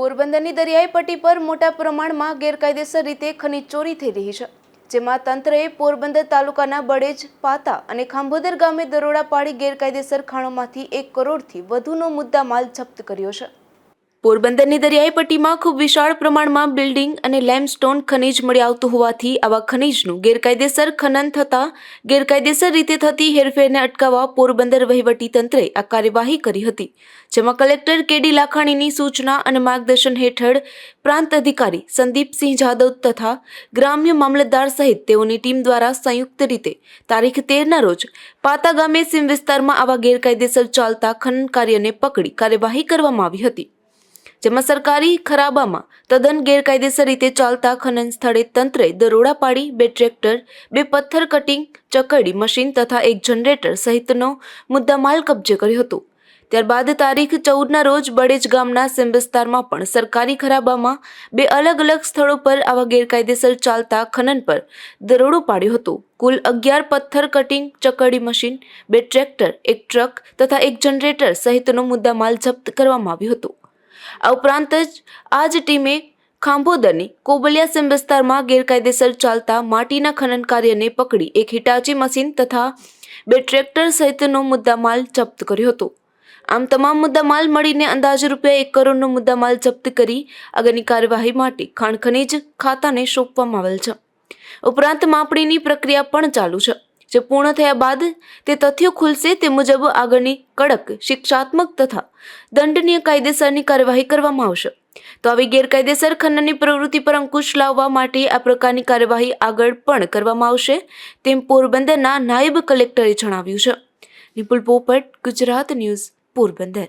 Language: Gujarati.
પોરબંદરની દરિયાઈ પટ્ટી પર મોટા પ્રમાણમાં ગેરકાયદેસર રીતે ખનીજ ચોરી થઈ રહી છે, જેમાં તંત્રએ પોરબંદર તાલુકાના બળેજ, પાતા અને ખાંભોદર ગામે દરોડા પાડી ગેરકાયદેસર ખાણોમાંથી એક કરોડથી વધુનો મુદ્દા માલ જપ્ત કર્યો છે. પોરબંદરની દરિયાઈ પટ્ટીમાં ખૂબ વિશાળ પ્રમાણમાં બિલ્ડિંગ અને લેમસ્ટોન ખનિજ મળી આવતું હોવાથી આવા ખનિજનું ગેરકાયદેસર ખનન થતાં ગેરકાયદેસર રીતે થતી હેરફેરને અટકાવવા પોરબંદર વહીવટી તંત્રે આ કાર્યવાહી કરી હતી, જેમાં કલેક્ટર કેડી લાખાણીની સૂચના અને માર્ગદર્શન હેઠળ પ્રાંત અધિકારી સંદીપસિંહ જાદવ તથા ગ્રામ્ય મામલતદાર સહિત તેઓની ટીમ દ્વારા સંયુક્ત રીતે તારીખ તેરના રોજ પાતા ગામે સીમ વિસ્તારમાં આવા ગેરકાયદેસર ચાલતા ખનન કાર્યને પકડી કાર્યવાહી કરવામાં આવી હતી. જેમાં સરકારી ખરાબામાં તદ્દન ગેરકાયદેસર રીતે ચાલતા ખનન સ્થળે તંત્રે દરોડા પાડી, બે ટ્રેક્ટર, બે પથ્થર કટિંગ, ચકરડી મશીન તથા એક જનરેટર સહિતનો મુદ્દામાલ કબજે કર્યો હતો. ત્યારબાદ તારીખ ચૌદના રોજ બળેજ ગામના સિમ વિસ્તારમાં પણ સરકારી ખરાબામાં બે અલગ અલગ સ્થળો પર આવા ગેરકાયદેસર ચાલતા ખનન પર દરોડો પાડ્યો હતો. કુલ અગિયાર પથ્થર કટિંગ ચકડી મશીન, બે ટ્રેક્ટર, એક ટ્રક તથા એક જનરેટર સહિતનો મુદ્દામાલ જપ્ત કરવામાં આવ્યો હતો. આ ઉપરાંત જ આ જ ટીમે ખાંભોદરની કોબલિયા સિમ વિસ્તારમાં ગેરકાયદેસર ચાલતા માટીના ખનન કાર્યને પકડી એક હિટાચી મશીન તથા બે ટ્રેક્ટર સહિતનો મુદ્દામાલ જપ્ત કર્યો હતો. આમ તમામ મુદ્દામાલ મળીને અંદાજે રૂપિયા એક કરોડનો મુદ્દામાલ જપ્ત કરી આગળની કાર્યવાહી માટે ખાણ ખનીજ ખાતાને સોંપવામાં આવેલ છે. ઉપરાંત માપણીની પ્રક્રિયા પણ ચાલુ છે. જે પૂર્ણ થયા બાદ તે તથ્યો ખુલશે તે મુજબ આગળની કડક શિક્ષાત્મક તથા દંડનીય કાયદેસરની કાર્યવાહી કરવામાં આવશે. તો આવી ગેરકાયદેસર ખનનની પ્રવૃત્તિ પર અંકુશ લાવવા માટે આ પ્રકારની કાર્યવાહી આગળ પણ કરવામાં આવશે, તેમ પોરબંદરના નાયબ કલેક્ટરે જણાવ્યું છે. નિપુલ પોપટ, ગુજરાત ન્યૂઝ, પોરબંદર.